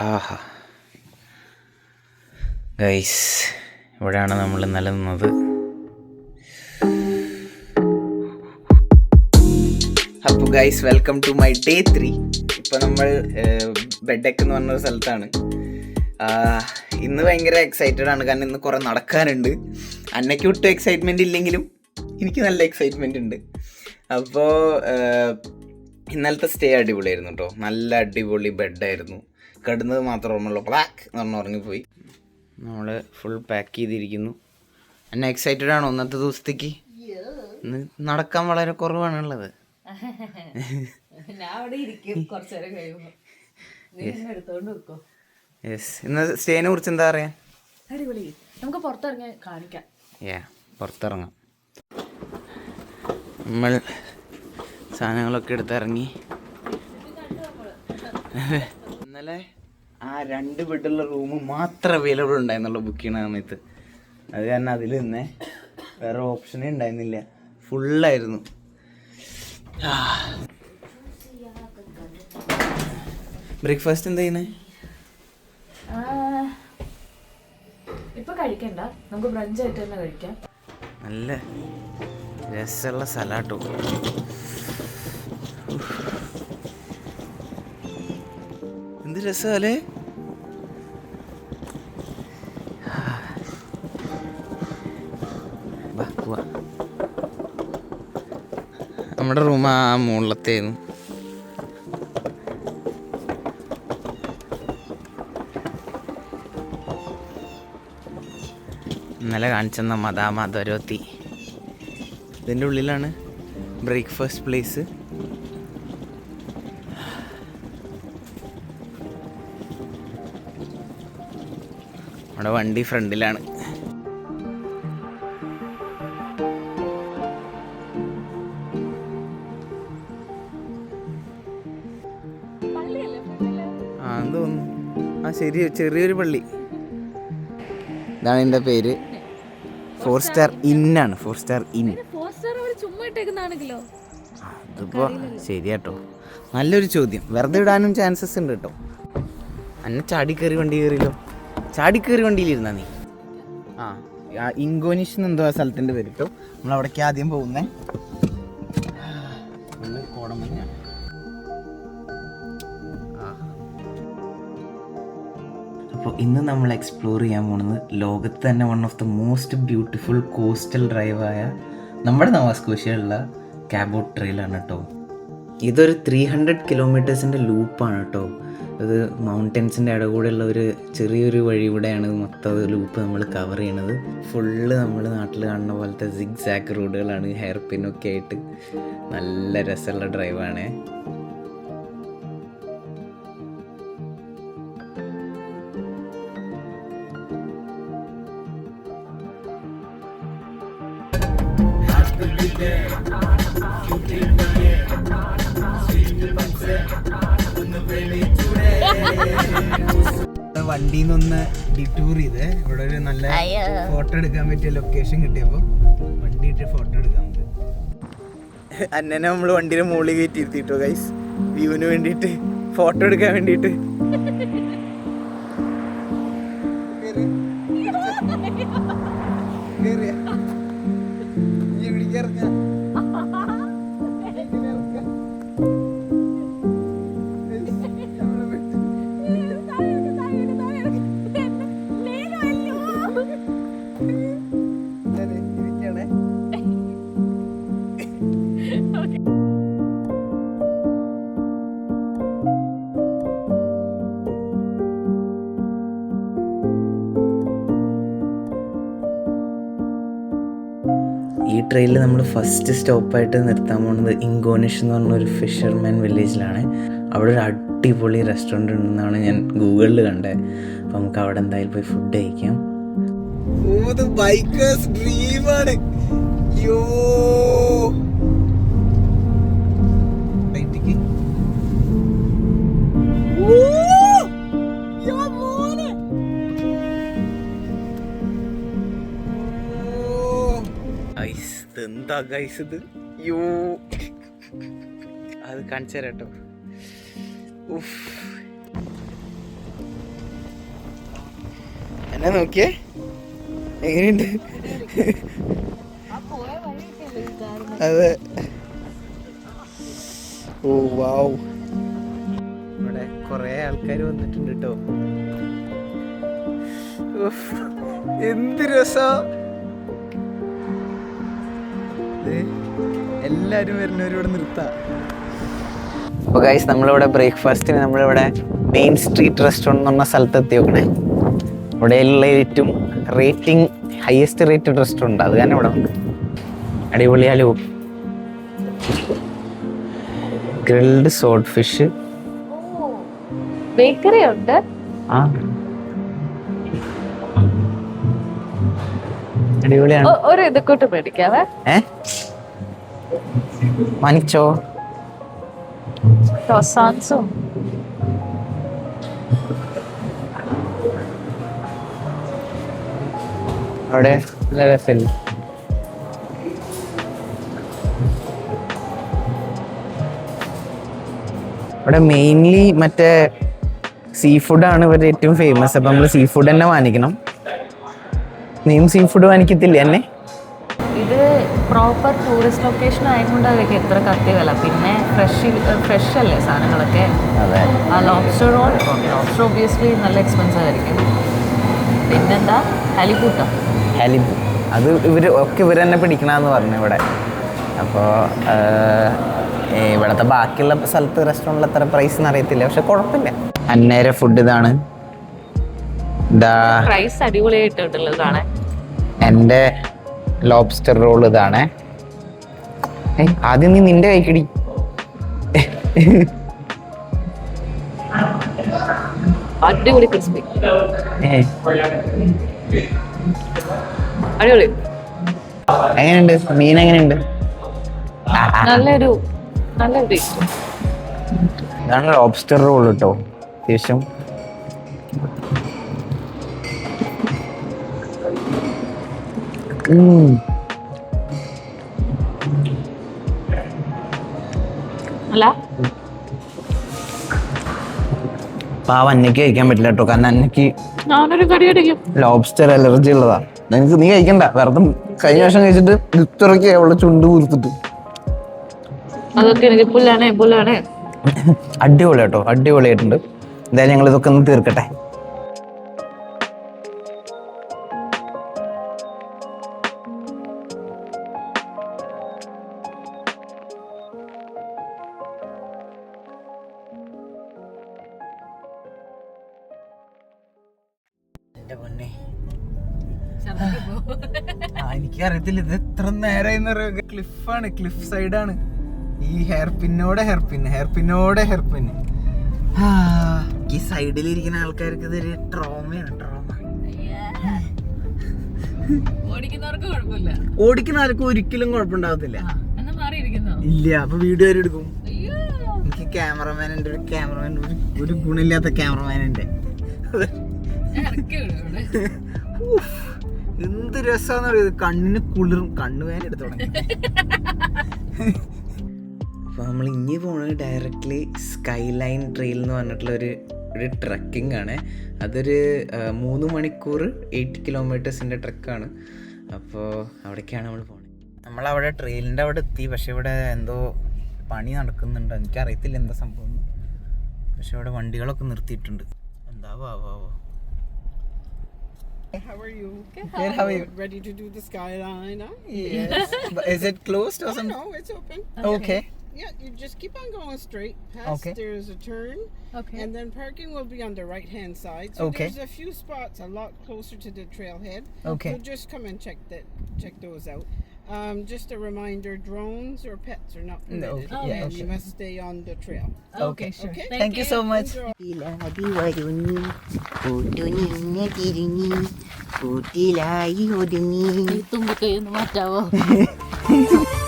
ആഹാ. Guys ഇവിടെയാണ് നമ്മൾ ഇന്നലെ നിന്നത്. അപ്പോൾ guys welcome to my day three. ഇപ്പോൾ നമ്മൾ ബെഡെക്ക് എന്ന് പറഞ്ഞൊരു സ്ഥലത്താണ്. ഇന്ന് ഭയങ്കര എക്സൈറ്റഡ് ആണ്. കാരണം ഇന്ന് കുറേ നടക്കാനുണ്ട്. അന്നയ്ക്ക് ഒട്ടും എക്സൈറ്റ്മെന്റ് ഇല്ലെങ്കിലും എനിക്ക് നല്ല എക്സൈറ്റ്മെന്റ് ഉണ്ട്. അപ്പോൾ ഇന്നലത്തെ സ്റ്റേ അടിപൊളിയായിരുന്നു കേട്ടോ നല്ല അടിപൊളി ബെഡായിരുന്നു കിടന്നത് മാത്രമേ ഓർമ്മയുള്ളൂ ബ്ലാക്ക് എന്ന് പറഞ്ഞ് ഉറങ്ങിപ്പോയി. നമ്മൾ ഫുൾ പാക്ക് ചെയ്തിരിക്കുന്നു. എന്നെ എക്സൈറ്റഡ് ആണോ ഇന്നത്തെ ദിവസത്തേക്ക്? നടക്കാൻ വളരെ എടുത്തോണ്ട് വെക്കോ യെസ് ഇന്ന് സ്റ്റേനെ കുറിച്ച് എന്താ പറയാ? നമുക്ക് പുറത്തിറങ്ങി കാണിക്കാം. യാ പുറത്തിറങ്ങാം. നമ്മൾ സാധനങ്ങളൊക്കെ എടുത്തിറങ്ങി. ഇന്നലെ ആ രണ്ട് ബെഡുള്ള റൂം മാത്രം അവൈലബിൾ ഉണ്ടായിരുന്നുള്ളൂ ബുക്ക് ചെയ്യണ സമയത്ത്. അത് കാരണം അതിൽ നിന്നേ വേറെ ഓപ്ഷനേ ഉണ്ടായിരുന്നില്ല. ഫുള്ളായിരുന്നു ബ്രേക്ക്ഫാസ്റ്റ് എന്താ ചെയ്യണേ ഇപ്പൊ കഴിക്കണ്ട. നമുക്ക് ബ്രഞ്ച് ആയിട്ട് തന്നെ കഴിക്കാം. നല്ല രസമുള്ള സലാട്ടോ രസമല്ലേ? നമ്മുടെ റൂം ആ മുകളിലത്തേന്നു. ഇന്നലെ കാണിച്ചെന്ന മതാ ദരോത്തി ഇതിന്റെ ഉള്ളിലാണ് ബ്രേക്ക്ഫാസ്റ്റ് പ്ലേസ്. നമ്മുടെ വണ്ടി ഫ്രണ്ടിലാണ്. ആ എന്ന് തോന്നുന്നു ആ ശരി ചെറിയൊരു പള്ളി. ഇതാണ് എന്റെ പേര്. ഫോർ സ്റ്റാർ ഇൻ ആണ്. ഫോർ സ്റ്റാർ ഇൻ അതിപ്പോ ശരിയാട്ടോ. നല്ലൊരു ചോദ്യം. വെറുതെ ഇടാനും ചാൻസസ് ഉണ്ട് കേട്ടോ അന്നെ ചാടി കയറി വണ്ടി കയറിയല്ലോ. ചാടി വണ്ടിയിലിരുന്ന നീ? ആ ഇങ്കോനിഷ് എന്തോ ആ സ്ഥലത്തിന്റെ പേര് കേട്ടോ നമ്മൾ അവിടേക്ക് ആദ്യം പോകുന്നേ. അപ്പോൾ ഇന്ന് നമ്മൾ എക്സ്പ്ലോർ ചെയ്യാൻ പോകുന്നത് ലോകത്ത് തന്നെ one of the most beautiful coastal ഡ്രൈവായ നമ്മുടെ നവാസ്കോഷ്യയുള്ള കാബോട്ട് ട്രെയിലാണ് കേട്ടോ ഇതൊരു ത്രീ ഹൺഡ്രഡ് കിലോമീറ്റേഴ്സിന്റെ ലൂപ്പാണ് കേട്ടോ ഇത് മൗണ്ടൻസിന്റെ ഇടകൂടെയുള്ള ഒരു ചെറിയൊരു വഴി കൂടെയാണ് മൊത്തം ലൂപ്പ് നമ്മൾ കവർ ചെയ്യണത്. ഫുള്ള് നമ്മൾ നാട്ടിൽ കാണുന്ന പോലത്തെ സിഗ് സാക്ക് റോഡുകളാണ് ഹെയർ പിന്നൊക്കെ ആയിട്ട് നല്ല രസമുള്ള ഡ്രൈവാണേ വണ്ടിയിൽ നിന്നൊന്ന് ഡിറ്റൂർ ചെയ്ത്. ഇവിടെ ഒരു നല്ല ഫോട്ടോ എടുക്കാൻ പറ്റിയ ലൊക്കേഷൻ കിട്ടിയപ്പോ വണ്ടി ഇട്ട് ഫോട്ടോ എടുക്കാൻ പറ്റും അന്നെ നമ്മൾ വണ്ടിയുടെ മുകളിൽ കയറ്റി ഇരുത്തിട്ടോ ഗൈസ് വ്യൂവിന് വേണ്ടിയിട്ട് ഫോട്ടോ എടുക്കാൻ വേണ്ടിയിട്ട്. ട്രെയിനിൽ നമ്മൾ ഫസ്റ്റ് സ്റ്റോപ്പായിട്ട് നിർത്താൻ പോകുന്നത് ഇങ്കോനിഷ് എന്ന് പറഞ്ഞ ഒരു ഫിഷർമാൻ വില്ലേജിലാണ് അവിടെ ഒരു അടിപൊളി റെസ്റ്റോറന്റ് ഉണ്ടെന്നാണ് ഞാൻ ഗൂഗിളിൽ കണ്ടത്. അപ്പം നമുക്ക് അവിടെ എന്തായാലും പോയി ഫുഡ് കഴിക്കാം. ബൈക്കേഴ്സ് ഡ്രീമാണ് യോ എന്താ ഗൈസ് ഇത്? യോ അത് കാണിച്ചു തരാം കേട്ടോ ഉഫ്. എന്നെ നോക്കിയേ. എങ്ങനെയുണ്ട്. അതെ. ഓ വാവ് ഇവിടെ കൊറേ ആൾക്കാർ വന്നിട്ടുണ്ട് കേട്ടോ എന്ത് രസാ. ദേ, എല്ലാവരും വരുന്നവരിവിടെ നിർത്താം. അപ്പൊ ഗൈസ് നമ്മളിവിടെ ബ്രേക്ക്ഫാസ്റ്റിന് നമ്മളിവിടെ മെയിൻ സ്ട്രീറ്റ് റെസ്റ്റോറന്റ് എന്ന് പറഞ്ഞ സ്ഥലത്ത് എത്തിയോക്കണേ ഇവിടെ ഇവിടെയുള്ള ഏറ്റവും റേറ്റിംഗ് ഹയസ്റ്റ് റേറ്റഡ് റെസ്റ്റോറന്റ് അത് കാരണം ഇവിടെ ഉണ്ട് അടിപൊളിയാലോ ഗ്രിൽഡ് സോഡ് ഫിഷ് ഓ ബേക്കറി ഉണ്ട്. ആ. അടിപൊളിയാണ്. ഒരു ഇത് കൂട്ട് മേടിക്കാവേ. ഏ? മനിച്ചോ ക്രോസാൻസും അവിടെ നല്ല രസമില്ല ഇവിടെ മെയിൻലി മറ്റേ സീ ഫുഡാണ് ഇവരുടെ ഏറ്റവും ഫേമസ് അപ്പം നമ്മൾ സീ ഫുഡ് തന്നെ വാങ്ങിക്കണം. നീയും സീ ഫുഡ് വാങ്ങിക്കത്തില്ല എന്നെ? ഇത് പ്രോപ്പർ ടൂറിസ്റ്റ് ലൊക്കേഷൻ ആയതുകൊണ്ട് അതൊക്കെ എത്ര കത്തി വില പിന്നെ ഫ്രഷ് ഫ്രഷ് അല്ലേ സാധനങ്ങളൊക്കെ? ആ ലോബ്സ്റ്റർ റോൾ ലോബ്സ്റ്റർ ഒബിയസ്ലി നല്ല എക്സ്പെൻസീവ് ആയിരിക്കും. പിന്നെന്താ? ഹലിക്കൂട്ട ഹലിപൂ. അത് ഇവർ ഒക്കെ ഇവർ തന്നെ പിടിക്കണമെന്ന് പറഞ്ഞു ഇവിടെ. അപ്പോൾ ഇവിടുത്തെ ബാക്കിയുള്ള സ്ഥലത്ത് റെസ്റ്റോറന്റിൽ അത്ര പ്രൈസ് എന്ന് അറിയത്തില്ല. പക്ഷെ കുഴപ്പമില്ല. അന്നേര ഫുഡ് ഇതാണ്. ഇതാ പ്രൈസ് അടിപൊളിയായിട്ടുണ്ടല്ലോ കാണാൻ എന്റെ ലോബ്സ്റ്റർ റോൾ ഇതാണ്. ആദ്യം നീ നിന്റെ കൈക്കിടി അടിപൊളി ക്രിസ്പി അടിപൊളി. എങ്ങനെയുണ്ട്? മീൻ എങ്ങനെയുണ്ട്. നല്ലൊരു നല്ല ടേസ്റ്റ് ഇതാണ് ലോബ്സ്റ്റർ റോൾ കേട്ടോ അത്യാവശ്യം അല്ല? പാവ അന്നയ്ക്ക് കഴിക്കാൻ പറ്റില്ല കേട്ടോ. കാരണം അന്നയ്ക്ക് ഞാനൊരു കടി അടിക്കും. ലോബ്സ്റ്റർ അലർജി ഉള്ളതാ. നിനക്ക് നീ കഴിക്കണ്ട. വെറുതെ കഴിഞ്ഞ വർഷം കഴിച്ചിട്ട് ഇത്രയ്ക്ക് അവളെ ചുണ്ട് കുരുത്തിട്ട് അതൊക്കെ എനിക്ക് പുല്ലാണേ പുല്ലാണേ. അടിപൊളി കേട്ടോ. അടിപൊളിയായിട്ടുണ്ട്. എന്തായാലും ഞങ്ങൾ ഇതൊക്കെ ഒന്ന് തീർക്കട്ടെ. എന്റെ പൊന്നെ. എനിക്കറിയത്തില്ല ഇത് എത്ര നേരം ക്ലിഫാണ് ക്ലിഫ് സൈഡാണ്. ഈ ഹെയർ പിന്നോടെ ഹെയർ പിൻ ഹെയർ പിന്നോടെ ഹെയർ പിൻ ഈ സൈഡിൽ ഇരിക്കുന്ന ആൾക്കാർക്ക് ഇതൊരു ട്രോമയാണ് ട്രോമ ഓടിക്കുന്നവർക്ക് കുഴപ്പമില്ല. ഓടിക്കുന്ന ആർക്കും ഒരിക്കലും കുഴപ്പമുണ്ടാവത്തില്ല. ഇല്ല അപ്പൊ വീഡിയോ എടുക്കും? എനിക്ക് ക്യാമറമാൻ ഉണ്ട് ഒരു ക്യാമറമാൻ ഒരു ഒരു ഗുണമില്ലാത്ത ക്യാമറമാൻ ഉണ്ട്. എന്ത് രസാന്ന് പറയുന്നത് കണ്ണിന് കുളിറും കണ്ണു വേന എടുത്തു തുടങ്ങി. അപ്പൊ നമ്മൾ ഇനി പോണത് ഡയറക്റ്റ്ലി സ്കൈ ലൈൻ ട്രെയിൽ എന്ന് പറഞ്ഞിട്ടുള്ള ഒരു ഒരു ട്രക്കിംഗ് ആണ്. അതൊരു മൂന്ന് മണിക്കൂർ എയ്റ്റ് കിലോമീറ്റേഴ്സിന്റെ ട്രക്കാണ് അപ്പോൾ അവിടേക്കാണ് നമ്മൾ പോണത്. നമ്മളവിടെ ട്രെയിലിന്റെ അവിടെ എത്തി. പക്ഷെ ഇവിടെ എന്തോ പണി നടക്കുന്നുണ്ട്. എനിക്കറിയത്തില്ല എന്താ സംഭവം. പക്ഷെ ഇവിടെ വണ്ടികളൊക്കെ നിർത്തിയിട്ടുണ്ട്. എന്താവോ ആവോ ആവോ How are you? Good, how are you? Ready to do the skyline? Huh? Yes. But is it closed or Oh, something? no, it's open. Okay. Yeah, you just keep on going straight. Past Okay. there's a turn, Okay. and then parking will be on the right hand side. So Okay. there's a few spots a lot closer to the trailhead. Okay. So just come and check that, check those out. Um, just a reminder: drones or pets are not No, permitted, okay, yeah, and you must stay on the trail. Okay. sure. Okay. Thank you so much. Enjoy.